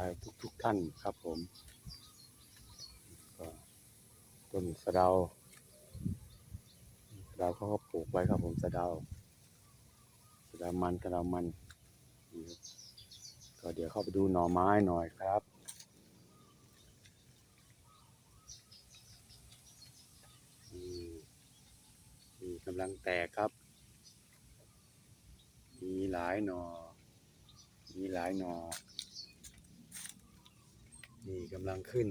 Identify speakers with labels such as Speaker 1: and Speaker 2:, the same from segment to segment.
Speaker 1: ายทุกทุกๆท่านครับผมก็ต้นสะเดาสะเดาเขาก็ปลูกไว้ครับผมสะเดาสะเดามันสะเดามันก็เดี๋ยวเข้าไปดูหน่อไม้หน่อยครับมีกำลังแตกครับ มีหลายหนอมีหลายหน่อ นี่กำลังขึ้น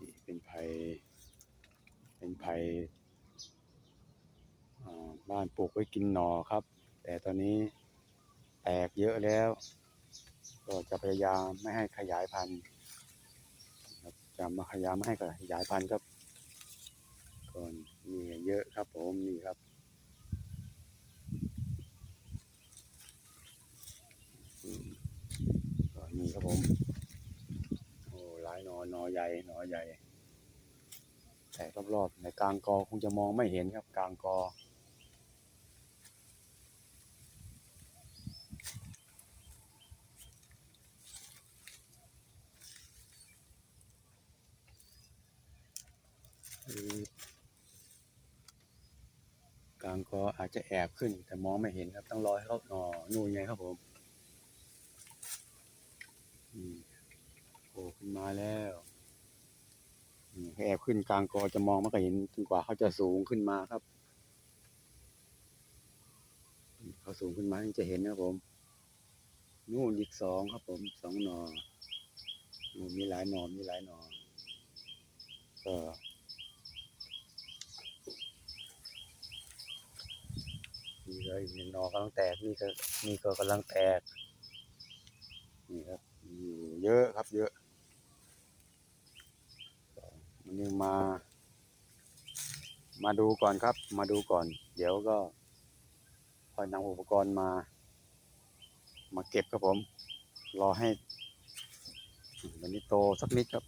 Speaker 1: นี่เป็นไผ่เป็นไผ่บ้านปลูกไว้กินหนอครับ แต่ตอนนี้แตกเยอะแล้ว ก็จะพยายามไม่ให้ขยายพันธุ์ครับจะมาพยายามไม่ให้ขยายพันธุ์ครับก่อนนี่เยอะครับผมนี่ครับอืมก็นี่ครับ ผม โอ้หลายหนอหนอใหญ่หนอใหญ่ แต่รอบๆในกลางกอคงจะมองไม่เห็นครับ กลางกออกลางก็อาจจะแอบขึ้นแต่มองไม่เห็นครับ ต้องรอให้เขาหนอนู่นไงครับผม โผล่ขึ้นมาแล้วแอบขึ้นกลางกอจะมองไม่ค่อยเห็นจนกว่าเขาจะสูงขึ้นมาครับ เขาสูงขึ้นมาจะเห็นนะผม นู่นอีกสองครับ ผมสองหนอนมีหลายหนอมีหลายหนอก็นี่ก็อีกหนึ่งหนอกำลังแตกนี่ก็นี่ก็กำลังแตกนี่ครับ อยู่เยอะครับเยอะมันยังมา มาดูก่อนครับ มาดูก่อน เดี๋ยวก็ค่อยนำอุปกรณ์มา มาเก็บครับผม รอให้ตอนนี้โตสักนิดครับ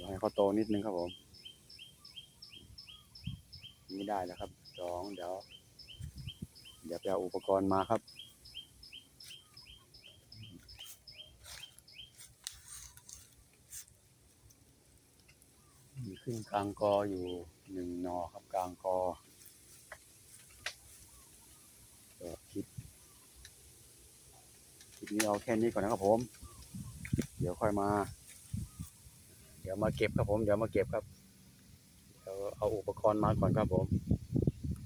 Speaker 1: รอให้เขาโตนิดนึงครับผมนี่ได้แล้วครับสองเดี๋ยวเดี๋ยวไปเอาอุปกรณ์มาครับ ขึ้นกลางกออยู่หนึ่งนอครับกลางกอคลิปคลิปนี้เอาแค่นี้ก่อนนะครับผม เดี๋ยวค่อยมา เดี๋ยวมาเก็บครับผม เดี๋ยวมาเก็บครับเดี๋ยวเอาอุปกรณ์มาก่อนครับผม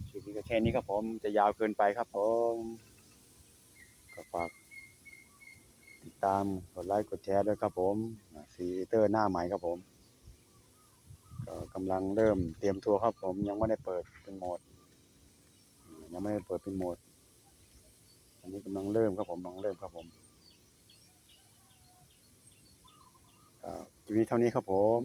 Speaker 1: คลิปนี้ก็แค่นี้ครับผม จะยาวเกินไปครับผม ก็ฝากติดตาม กดไลค์ กดแชร์ด้วยครับผมซีเตอร์หน้าใหม่ครับผม ก็กำลังเริ่มเตรียมตัวครับผมยังไม่ได้เปิดเป็นโหมด ยังไม่ได้เปิดเป็นโหมด อันนี้กำลังเริ่มครับผมกำลังเริ่มครับผมทีนี้เท่านี้ครับผม